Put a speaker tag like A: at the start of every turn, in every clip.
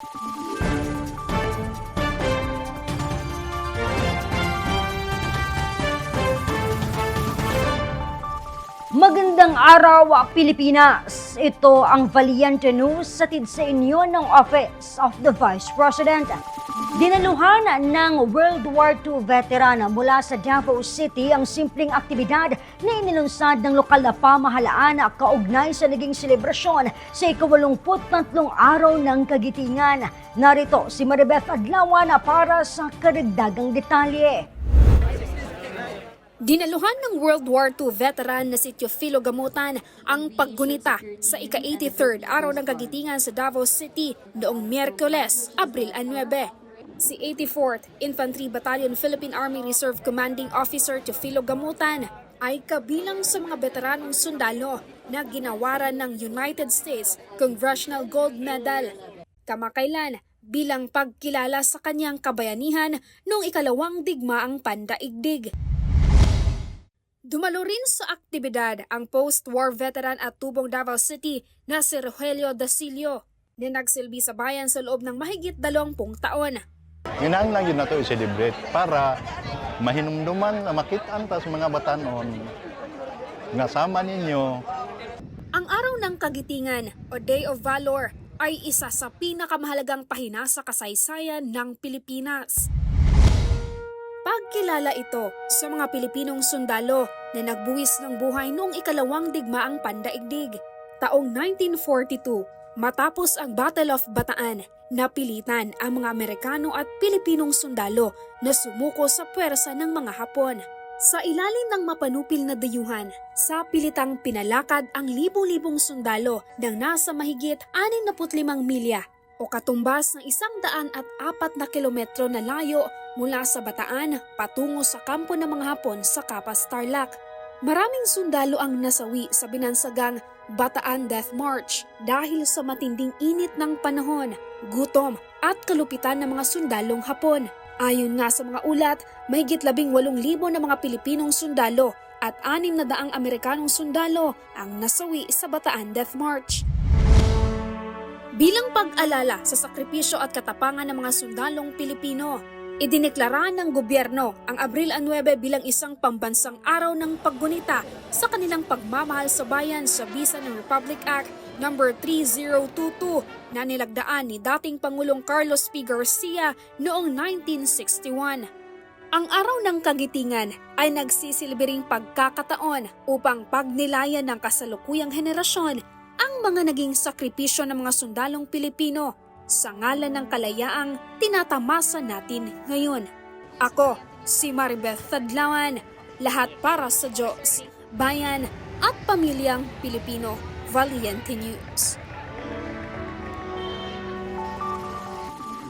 A: you Magandang araw, Pilipinas! Ito ang Valiente News sa sa inyo ng Office of the Vice President. Dinaluhan ng World War II veteran mula sa Davao City ang simpleng aktibidad na inilunsad ng lokal na pamahalaan na kaugnay sa naging selebrasyon sa ikawalumput-tatlong araw ng kagitingan. Narito si Maribeth Adlawan para sa karagdagang detalye.
B: Dinaluhan ng World War II veteran na si Teofilo Gamutan ang paggunita sa ika-83rd araw ng kagitingan sa Davao City noong Miyerkules, Abril 9. Si 84th Infantry Battalion Philippine Army Reserve Commanding Officer Teofilo Gamutan ay kabilang sa mga veteranong sundalo na ginawaran ng United States Congressional Gold Medal. Kamakailan bilang pagkilala sa kanyang kabayanihan noong ikalawang digmaang pandaigdig. Dumalo rin sa aktibidad ang post-war veteran at tubong Davao City na si Rogelio Dasilio na nagsilbi sa bayan sa loob ng mahigit dalawampung taon.
C: Ginaan lang yun na ito i-celebrate para mahinumduman na makitaan ta sa mga batanon nga sama ninyo
B: Ang araw ng kagitingan o Day of Valor ay isa sa pinakamahalagang pahina sa kasaysayan ng Pilipinas. Pagkilala ito sa mga Pilipinong sundalo na nagbuwis ng buhay noong ikalawang digmaang pandaigdig. Taong 1942, matapos ang Battle of Bataan, napilitan ang mga Amerikano at Pilipinong sundalo na sumuko sa puwersa ng mga Hapon. Sa ilalim ng mapanupil na dayuhan, sa pilitang pinalakad ang libo-libong sundalo ng nasa mahigit 65 milya o katumbas ng isang daan at apat na kilometro na layo mula sa Bataan patungo sa kampo ng mga Hapon sa Kapas Tarlac. Maraming sundalo ang nasawi sa binansagang Bataan Death March dahil sa matinding init ng panahon, gutom at kalupitan ng mga sundalong Hapon. Ayon nga sa mga ulat, labing walong libo na mga Pilipinong sundalo at anim na daang Amerikanong sundalo ang nasawi sa Bataan Death March. Bilang pag-alala sa sakripisyo at katapangan ng mga sundalong Pilipino, idineklara ng gobyerno ang Abril 9 bilang isang pambansang araw ng paggunita sa kanilang pagmamahal sa bayan sa bisa ng Republic Act No. 3022 na nilagdaan ni dating Pangulong Carlos P. Garcia noong 1961. Ang araw ng kagitingan ay nagsisilbing pagkakataon upang pagnilayan ng kasalukuyang henerasyon ang mga naging sakripisyo ng mga sundalong Pilipino sa ngalan ng kalayaang tinatamasa natin ngayon. Ako, si Maribeth Tadlawan, lahat para sa Diyos, bayan at pamilyang Pilipino. Valiente News.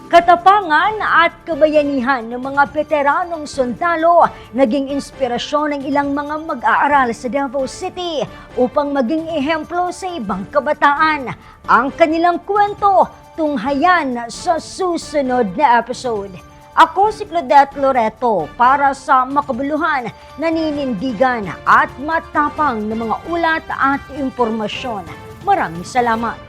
A: Katapangan at kabayanihan ng mga veteranong sundalo naging inspirasyon ng ilang mga mag-aaral sa Davao City upang maging ehemplo sa ibang kabataan. Ang kanilang kwento tunghayan sa susunod na episode. Ako si Claudette Loreto para sa makabuluhan, naninindigan at matapang na mga ulat at impormasyon. Maraming salamat.